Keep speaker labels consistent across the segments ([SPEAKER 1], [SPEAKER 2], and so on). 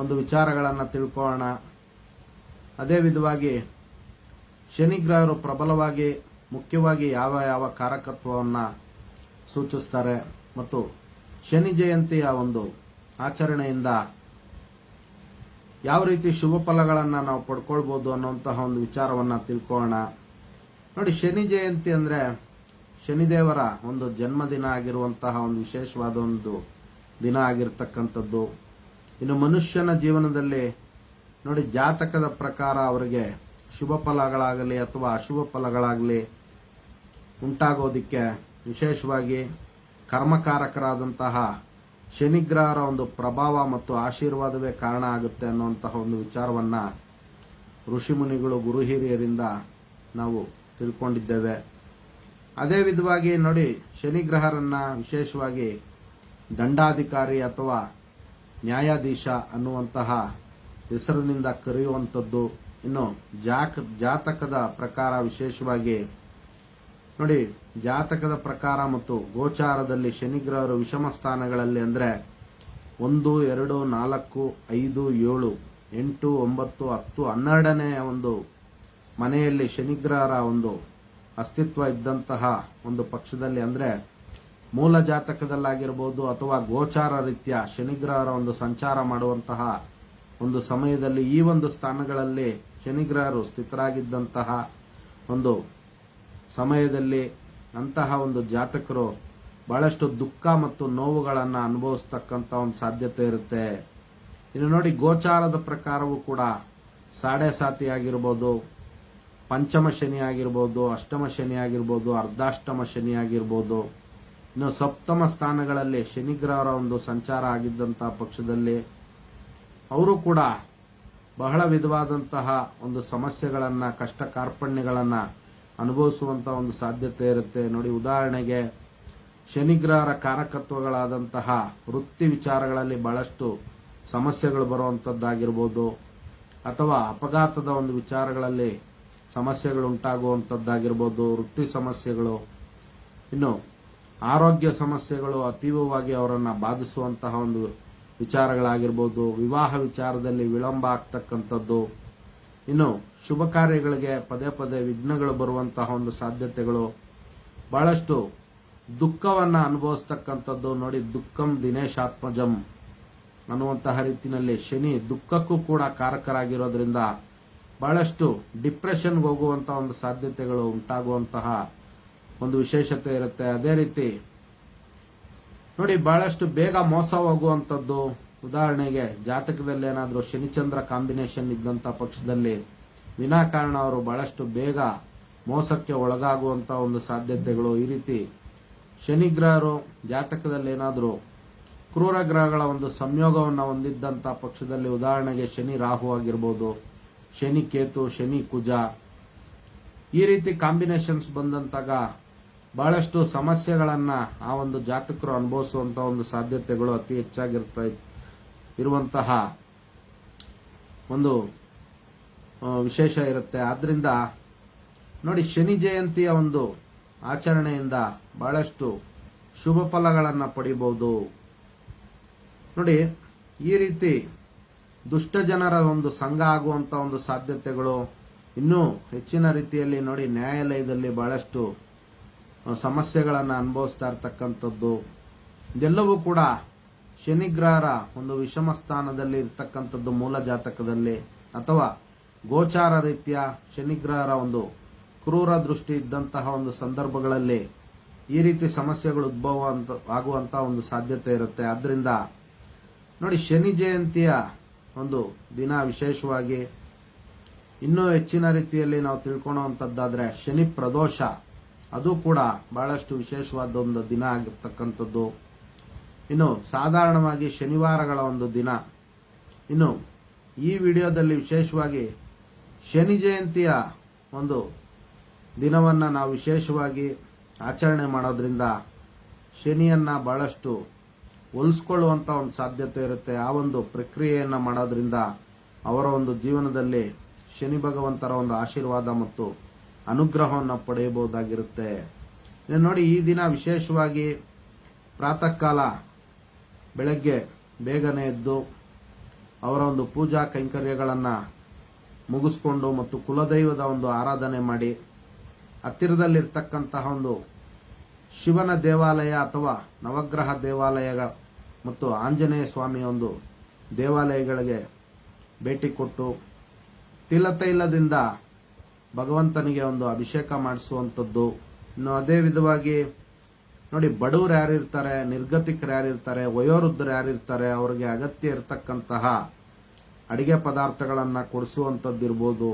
[SPEAKER 1] ಒಂದು ವಿಚಾರಗಳನ್ನು ತಿಳ್ಕೊಳ್ಳೋಣ. ಅದೇ ವಿಧವಾಗಿ ಶನಿಗ್ರಹರು ಪ್ರಬಲವಾಗಿ, ಮುಖ್ಯವಾಗಿ ಯಾವ ಯಾವ ಕಾರಕತ್ವವನ್ನು ಸೂಚಿಸ್ತಾರೆ ಮತ್ತು ಶನಿ ಜಯಂತಿಯ ಒಂದು ಆಚರಣೆಯಿಂದ ಯಾವ ರೀತಿ ಶುಭ ಫಲಗಳನ್ನು ನಾವು ಪಡ್ಕೊಳ್ಬೋದು ಅನ್ನುವಂತಹ ಒಂದು ವಿಚಾರವನ್ನು ತಿಳ್ಕೊಳ್ಳೋಣ. ನೋಡಿ, ಶನಿ ಜಯಂತಿ ಅಂದರೆ ಶನಿದೇವರ ಒಂದು ಜನ್ಮದಿನ ಆಗಿರುವಂತಹ ಒಂದು ವಿಶೇಷವಾದ ಒಂದು ದಿನ ಆಗಿರ್ತಕ್ಕಂಥದ್ದು. ಇನ್ನು ಮನುಷ್ಯನ ಜೀವನದಲ್ಲಿ ನೋಡಿ ಜಾತಕದ ಪ್ರಕಾರ ಅವರಿಗೆ ಶುಭ ಫಲಗಳಾಗಲಿ ಅಥವಾ ಅಶುಭ ಫಲಗಳಾಗಲಿ ಉಂಟಾಗೋದಿಕ್ಕೆ ವಿಶೇಷವಾಗಿ ಕರ್ಮಕಾರಕರಾದಂತಹ ಶನಿಗ್ರಹರ ಒಂದು ಪ್ರಭಾವ ಮತ್ತು ಆಶೀರ್ವಾದವೇ ಕಾರಣ ಆಗುತ್ತೆ ಅನ್ನುವಂತಹ ಒಂದು ವಿಚಾರವನ್ನ ಋಷಿಮುನಿಗಳು ಗುರು ಹಿರಿಯರಿಂದ ನಾವು ತಿಳ್ಕೊಂಡಿದ್ದೇವೆ. ಅದೇ ವಿಧವಾಗಿ ನೋಡಿ ಶನಿಗ್ರಹರನ್ನ ವಿಶೇಷವಾಗಿ ದಂಡಾಧಿಕಾರಿ ಅಥವಾ ನ್ಯಾಯಾಧೀಶ ಅನ್ನುವಂತಹ ಹೆಸರಿನಿಂದ ಕರೆಯುವಂಥದ್ದು ಇನ್ನು ಜಾಕ, ಜಾತಕದ ಪ್ರಕಾರ ವಿಶೇಷವಾಗಿ ನೋಡಿ, ಜಾತಕದ ಪ್ರಕಾರ ಮತ್ತು ಗೋಚಾರದಲ್ಲಿ ಶನಿಗ್ರಹರು ವಿಷಮ ಸ್ಥಾನಗಳಲ್ಲಿ ಅಂದರೆ ಒಂದು, ಎರಡು, ನಾಲ್ಕು, ಐದು, ಏಳು, ಎಂಟು, ಒಂಬತ್ತು, ಹತ್ತು, ಹನ್ನೆರಡನೇ ಒಂದು ಮನೆಯಲ್ಲಿ ಶನಿಗ್ರಹರ ಒಂದು ಅಸ್ತಿತ್ವ ಇದ್ದಂತಹ ಒಂದು ಪಕ್ಷದಲ್ಲಿ ಅಂದ್ರೆ ಮೂಲ ಜಾತಕದಲ್ಲಾಗಿರ್ಬೋದು ಅಥವಾ ಗೋಚಾರ ರೀತಿಯ ಶನಿಗ್ರಹರ ಒಂದು ಸಂಚಾರ ಮಾಡುವಂತಹ ಒಂದು ಸಮಯದಲ್ಲಿ ಈ ಒಂದು ಸ್ಥಾನಗಳಲ್ಲಿ ಶನಿಗ್ರಹರು ಸ್ಥಿತರಾಗಿದ್ದಂತಹ ಒಂದು ಸಮಯದಲ್ಲಿ ಅಂತಹ ಒಂದು ಜಾತಕರು ಬಹಳಷ್ಟು ದುಃಖ ಮತ್ತು ನೋವುಗಳನ್ನು ಅನುಭವಿಸ್ತಕ್ಕಂಥ ಒಂದು ಸಾಧ್ಯತೆ ಇರುತ್ತೆ. ಇನ್ನು ನೋಡಿ, ಗೋಚಾರದ ಪ್ರಕಾರವೂ ಕೂಡ ಸಾಡೆ ಸಾತಿ ಆಗಿರ್ಬೋದು, ಪಂಚಮ ಶನಿ ಆಗಿರ್ಬೋದು, ಅಷ್ಟಮ ಶನಿ ಆಗಿರ್ಬೋದು, ಅರ್ಧಾಷ್ಟಮ ಶನಿ ಆಗಿರ್ಬೋದು ಇನ್ನು ಸಪ್ತಮ ಸ್ಥಾನಗಳಲ್ಲಿ ಶನಿಗ್ರಹರ ಒಂದು ಸಂಚಾರ ಆಗಿದ್ದಂತಹ ಪಕ್ಷದಲ್ಲಿ ಅವರು ಕೂಡ ಬಹಳ ವಿಧವಾದಂತಹ ಒಂದು ಸಮಸ್ಯೆಗಳನ್ನ ಕಷ್ಟ ಕಾರ್ಪಣ್ಯಗಳನ್ನ ಅನುಭವಿಸುವಂತಹ ಒಂದು ಸಾಧ್ಯತೆ ಇರುತ್ತೆ. ನೋಡಿ, ಉದಾಹರಣೆಗೆ ಶನಿಗ್ರಹರ ಕಾರಕತ್ವಗಳಾದಂತಹ ವೃತ್ತಿ ವಿಚಾರಗಳಲ್ಲಿ ಬಹಳಷ್ಟು ಸಮಸ್ಯೆಗಳು ಬರುವಂತದ್ದಾಗಿರ್ಬೋದು, ಅಥವಾ ಅಪಘಾತದ ಒಂದು ವಿಚಾರಗಳಲ್ಲಿ ಸಮಸ್ಯೆಗಳು ಉಂಟಾಗುವಂತದ್ದಾಗಿರ್ಬೋದು, ವೃತ್ತಿ ಸಮಸ್ಯೆಗಳು. ಇನ್ನು ಆರೋಗ್ಯ ಸಮಸ್ಯೆಗಳು ಅತೀವವಾಗಿ ಅವರನ್ನು ಬಾಧಿಸುವಂತಹ ಒಂದು ವಿಚಾರಗಳಾಗಿರ್ಬೋದು, ವಿವಾಹ ವಿಚಾರದಲ್ಲಿ ವಿಳಂಬ ಆಗ್ತಕ್ಕಂಥದ್ದು, ಇನ್ನು ಶುಭ ಕಾರ್ಯಗಳಿಗೆ ಪದೇ ಪದೇ ವಿಘ್ನಗಳು ಬರುವಂತಹ ಒಂದು ಸಾಧ್ಯತೆಗಳು, ಬಹಳಷ್ಟು ದುಃಖವನ್ನು ಅನುಭವಿಸ್ತಕ್ಕಂಥದ್ದು ನೋಡಿ ದುಃಖಂ ದಿನೇಶಾತ್ಮಜಂ ಅನ್ನುವಂತಹ ರೀತಿಯಲ್ಲಿ ಶನಿ ದುಃಖಕ್ಕೂ ಕೂಡ ಕಾರಕರಾಗಿರೋದ್ರಿಂದ ಬಹಳಷ್ಟು ಡಿಪ್ರೆಷನ್ಗೆ ಹೋಗುವಂತಹ ಒಂದು ಸಾಧ್ಯತೆಗಳು ಉಂಟಾಗುವಂತಹ ಒಂದು ವಿಶೇಷತೆ ಇರುತ್ತೆ. ಅದೇ ರೀತಿ ನೋಡಿ, ಬಹಳಷ್ಟು ಬೇಗ ಮೋಸ ಹೋಗುವಂಥದ್ದು. ಉದಾಹರಣೆಗೆ, ಜಾತಕದಲ್ಲಿ ಏನಾದರೂ ಶನಿಚಂದ್ರ ಕಾಂಬಿನೇಷನ್ ಇದ್ದಂಥ ಪಕ್ಷದಲ್ಲಿ ವಿನಾಕಾರಣ ಅವರು ಬಹಳಷ್ಟು ಬೇಗ ಮೋಸಕ್ಕೆ ಒಳಗಾಗುವಂತ ಒಂದು ಸಾಧ್ಯತೆಗಳು ಈ ರೀತಿ. ಶನಿಗ್ರಹರು ಜಾತಕದಲ್ಲಿ ಏನಾದರೂ ಕ್ರೂರ ಗ್ರಹಗಳ ಒಂದು ಸಂಯೋಗವನ್ನು ಹೊಂದಿದ್ದಂಥ ಪಕ್ಷದಲ್ಲಿ, ಉದಾಹರಣೆಗೆ ಶನಿ ರಾಹು ಆಗಿರ್ಬೋದು, ಶನಿ ಕೇತು, ಶನಿ ಕುಜ ಈ ರೀತಿ ಕಾಂಬಿನೇಷನ್ಸ್ ಬಂದಂತಾಗ ಬಹಳಷ್ಟು ಸಮಸ್ಯೆಗಳನ್ನ ಆ ಒಂದು ಜಾತಕರು ಅನುಭವಿಸುವಂತಹ ಒಂದು ಸಾಧ್ಯತೆಗಳು ಅತಿ ಹೆಚ್ಚಾಗಿರ್ತಾ ಇರುವಂತಹ ಒಂದು ವಿಶೇಷ ಇರುತ್ತೆ. ಆದ್ರಿಂದ ನೋಡಿ, ಶನಿ ಜಯಂತಿಯ ಒಂದು ಆಚರಣೆಯಿಂದ ಬಹಳಷ್ಟು ಶುಭ ಫಲಗಳನ್ನ ಪಡಿಬಹುದು ನೋಡಿ, ಈ ರೀತಿ ದುಷ್ಟ ಜನರ ಒಂದು ಸಂಘ ಆಗುವಂತ ಒಂದು ಸಾಧ್ಯತೆಗಳು ಇನ್ನೂ ಹೆಚ್ಚಿನ ರೀತಿಯಲ್ಲಿ ನೋಡಿ, ನ್ಯಾಯಾಲಯದಲ್ಲಿ ಬಹಳಷ್ಟು ಸಮಸ್ಯೆಗಳನ್ನು ಅನುಭವಿಸ್ತಾ ಇರ್ತಕ್ಕಂಥದ್ದು, ಇದೆಲ್ಲವೂ ಕೂಡ ಶನಿಗ್ರಹರ ಒಂದು ವಿಷಮ ಸ್ಥಾನದಲ್ಲಿ ಇರ್ತಕ್ಕಂಥದ್ದು ಮೂಲ ಜಾತಕದಲ್ಲಿ, ಅಥವಾ ಗೋಚಾರ ರೀತಿಯ ಶನಿಗ್ರಹರ ಒಂದು ಕ್ರೂರ ದೃಷ್ಟಿ ಇದ್ದಂತಹ ಒಂದು ಸಂದರ್ಭಗಳಲ್ಲಿ ಈ ರೀತಿ ಸಮಸ್ಯೆಗಳು ಉದ್ಭವ ಅಂತ ಆಗುವಂತಹ ಒಂದು ಸಾಧ್ಯತೆ ಇರುತ್ತೆ. ಆದ್ದರಿಂದ ನೋಡಿ, ಶನಿ ಜಯಂತಿಯ ಒಂದು ದಿನ ವಿಶೇಷವಾಗಿ ಇನ್ನೂ ಹೆಚ್ಚಿನ ರೀತಿಯಲ್ಲಿ ನಾವು ತಿಳ್ಕೊಳ್ಳುವಂತದ್ದಾದ್ರೆ ಶನಿ ಪ್ರದೋಷ. ಅದು ಕೂಡ ಬಹಳಷ್ಟು ವಿಶೇಷವಾದ ಒಂದು ದಿನ ಆಗಿರ್ತಕ್ಕಂಥದ್ದು. ಇನ್ನು ಸಾಧಾರಣವಾಗಿ ಶನಿವಾರಗಳ ಒಂದು ದಿನ. ಇನ್ನು ಈ ವಿಡಿಯೋದಲ್ಲಿ ವಿಶೇಷವಾಗಿ ಶನಿ ಜಯಂತಿಯ ಒಂದು ದಿನವನ್ನು ನಾವು ವಿಶೇಷವಾಗಿ ಆಚರಣೆ ಮಾಡೋದ್ರಿಂದ ಶನಿಯನ್ನ ಬಹಳಷ್ಟು ಹೊಲಿಸ್ಕೊಳ್ಳುವಂತ ಒಂದು ಸಾಧ್ಯತೆ ಇರುತ್ತೆ. ಆ ಒಂದು ಪ್ರಕ್ರಿಯೆಯನ್ನ ಮಾಡೋದ್ರಿಂದ ಅವರ ಒಂದು ಜೀವನದಲ್ಲಿ ಶನಿ ಭಗವಂತರ ಒಂದು ಆಶೀರ್ವಾದ ಮತ್ತು ಅನುಗ್ರಹವನ್ನು ಪಡೆಯಬಹುದಾಗಿರುತ್ತೆ. ನೋಡಿ, ಈ ದಿನ ವಿಶೇಷವಾಗಿ ಪ್ರಾತಃ ಕಾಲ ಬೆಳಗ್ಗೆ ಬೇಗನೆ ಎದ್ದು ಅವರ ಒಂದು ಪೂಜಾ ಕೈಂಕರ್ಯಗಳನ್ನು ಮುಗಿಸ್ಕೊಂಡು ಮತ್ತು ಕುಲದೈವದ ಒಂದು ಆರಾಧನೆ ಮಾಡಿ, ಹತ್ತಿರದಲ್ಲಿರ್ತಕ್ಕಂತಹ ಒಂದು ಶಿವನ ದೇವಾಲಯ ಅಥವಾ ನವಗ್ರಹ ದೇವಾಲಯಗಳ ಮತ್ತು ಆಂಜನೇಯ ಸ್ವಾಮಿಯ ಒಂದು ದೇವಾಲಯಗಳಿಗೆ ಭೇಟಿ ಕೊಟ್ಟು ತಿಲತೈಲದಿಂದ ಭಗವಂತನಿಗೆ ಒಂದು ಅಭಿಷೇಕ ಮಾಡಿಸುವಂಥದ್ದು. ಇನ್ನು ಅದೇ ವಿಧವಾಗಿ, ನೋಡಿ, ಬಡವರು ಯಾರಿರ್ತಾರೆ ನಿರ್ಗತಿಕರು ಯಾರಿರ್ತಾರೆ ವಯೋವೃದ್ಧರು ಯಾರಿರ್ತಾರೆ ಅವರಿಗೆ ಅಗತ್ಯ ಇರತಕ್ಕಂತಹ ಅಡಿಗೆ ಪದಾರ್ಥಗಳನ್ನು ಕೊಡಿಸುವಂಥದ್ದಿರ್ಬೋದು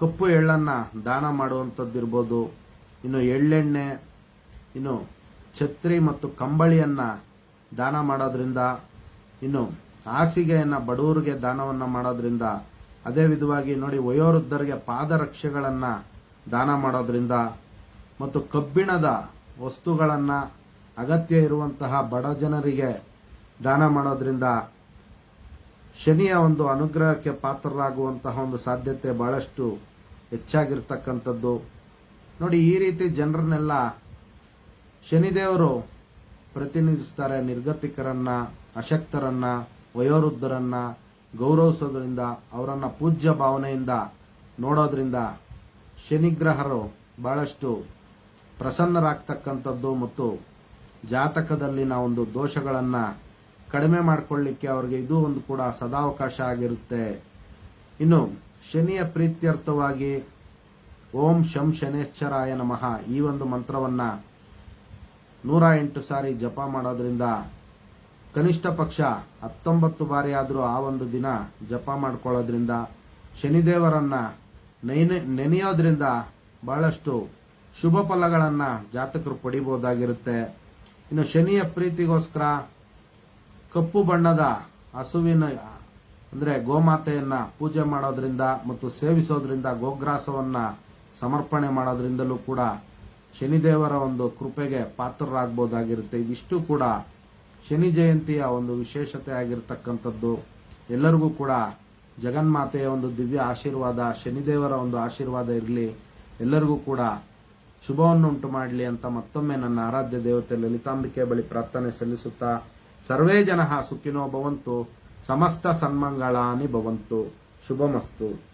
[SPEAKER 1] ಕಪ್ಪು ಎಳ್ಳನ್ನು ದಾನ ಮಾಡುವಂಥದ್ದಿರ್ಬೋದು ಇನ್ನು ಎಳ್ಳೆಣ್ಣೆ, ಇನ್ನು ಛತ್ರಿ ಮತ್ತು ಕಂಬಳಿಯನ್ನು ದಾನ ಮಾಡೋದ್ರಿಂದ, ಇನ್ನು ಹಾಸಿಗೆಯನ್ನು ಬಡವರಿಗೆ ದಾನವನ್ನು ಮಾಡೋದ್ರಿಂದ ಅದೇ ವಿಧವಾಗಿ ನೋಡಿ ವಯೋವೃದ್ಧರಿಗೆ ಪಾದರಕ್ಷೆಗಳನ್ನು ದಾನ ಮಾಡೋದ್ರಿಂದ ಮತ್ತು ಕಬ್ಬಿಣದ ವಸ್ತುಗಳನ್ನು ಅಗತ್ಯ ಇರುವಂತಹ ಬಡ ಜನರಿಗೆ ದಾನ ಮಾಡೋದ್ರಿಂದ ಶನಿಯ ಒಂದು ಅನುಗ್ರಹಕ್ಕೆ ಪಾತ್ರರಾಗುವಂತಹ ಒಂದು ಸಾಧ್ಯತೆ ಬಹಳಷ್ಟು ಹೆಚ್ಚಾಗಿರ್ತಕ್ಕಂಥದ್ದು. ನೋಡಿ ಈ ರೀತಿ ಜನರನ್ನೆಲ್ಲ ಶನಿದೇವರು ಪ್ರತಿನಿಧಿಸ್ತಾರೆ, ನಿರ್ಗತಿಕರನ್ನ, ಅಶಕ್ತರನ್ನ, ವಯೋವೃದ್ಧರನ್ನ. ಗೌರವಿಸೋದ್ರಿಂದ, ಅವರನ್ನು ಪೂಜ್ಯ ಭಾವನೆಯಿಂದ ನೋಡೋದ್ರಿಂದ ಶನಿಗ್ರಹರು ಬಹಳಷ್ಟು ಪ್ರಸನ್ನರಾಗ್ತಕ್ಕಂಥದ್ದು ಮತ್ತು ಜಾತಕದಲ್ಲಿನ ಒಂದು ದೋಷಗಳನ್ನು ಕಡಿಮೆ ಮಾಡಿಕೊಳ್ಳಿಕ್ಕೆ ಅವರಿಗೆ ಇದು ಒಂದು ಕೂಡ ಸದಾವಕಾಶ ಆಗಿರುತ್ತೆ. ಇನ್ನು ಶನಿಯ ಪ್ರೀತ್ಯರ್ಥವಾಗಿ ಓಂ ಶಂ ಶನೇಶ್ವರಾಯ ನಮಃ ಈ ಒಂದು ಮಂತ್ರವನ್ನು ನೂರ ಎಂಟು ಸಾರಿ ಜಪ ಮಾಡೋದ್ರಿಂದ ಕನಿಷ್ಠ ಪಕ್ಷ ಹತ್ತೊಂಬತ್ತು ಬಾರಿ ಆದರೂ ಆ ಒಂದು ದಿನ ಜಪ ಮಾಡ್ಕೊಳ್ಳೋದ್ರಿಂದ ಶನಿದೇವರನ್ನ ನೆನೆ- ನೆನೆಯೋದ್ರಿಂದ ಬಹಳಷ್ಟು ಶುಭ ಫಲಗಳನ್ನು ಜಾತಕರು ಪಡಿಬೋದಾಗಿರುತ್ತೆ. ಇನ್ನು ಶನಿಯ ಪ್ರೀತಿಗೋಸ್ಕರ ಕಪ್ಪು ಬಣ್ಣದ ಹಸುವಿನ, ಅಂದರೆ ಗೋಮಾತೆಯನ್ನ ಪೂಜೆ ಮಾಡೋದ್ರಿಂದ ಮತ್ತು ಸೇವಿಸೋದ್ರಿಂದ ಗೋಗ್ರಾಸವನ್ನ ಸಮರ್ಪಣೆ ಮಾಡೋದ್ರಿಂದಲೂ ಕೂಡ ಶನಿದೇವರ ಒಂದು ಕೃಪೆಗೆ ಪಾತ್ರರಾಗಬಹುದಾಗಿರುತ್ತೆ ಇದಿಷ್ಟು ಕೂಡ ಶನಿ ಜಯಂತಿಯ ಒಂದು ವಿಶೇಷತೆ ಆಗಿರತಕ್ಕಂಥದ್ದು. ಎಲ್ಲರಿಗೂ ಕೂಡ ಜಗನ್ಮಾತೆಯ ಒಂದು ದಿವ್ಯ ಆಶೀರ್ವಾದ, ಶನಿದೇವರ ಒಂದು ಆಶೀರ್ವಾದ ಇರಲಿ. ಎಲ್ಲರಿಗೂ ಕೂಡ ಶುಭವನ್ನುಂಟು ಮಾಡಲಿ ಅಂತ ಮತ್ತೊಮ್ಮೆ ನನ್ನ ಆರಾಧ್ಯ ದೇವತೆ ಲಲಿತಾಂಬಿಕೆ ಬಳಿ ಪ್ರಾರ್ಥನೆ ಸಲ್ಲಿಸುತ್ತಾ, ಸರ್ವೇ ಜನ ಸುಖಿನೋ ಭವಂತು, ಸಮಸ್ತ ಸನ್ಮಂಗಳಾನಿ ಭವಂತು. ಶುಭಮಸ್ತು.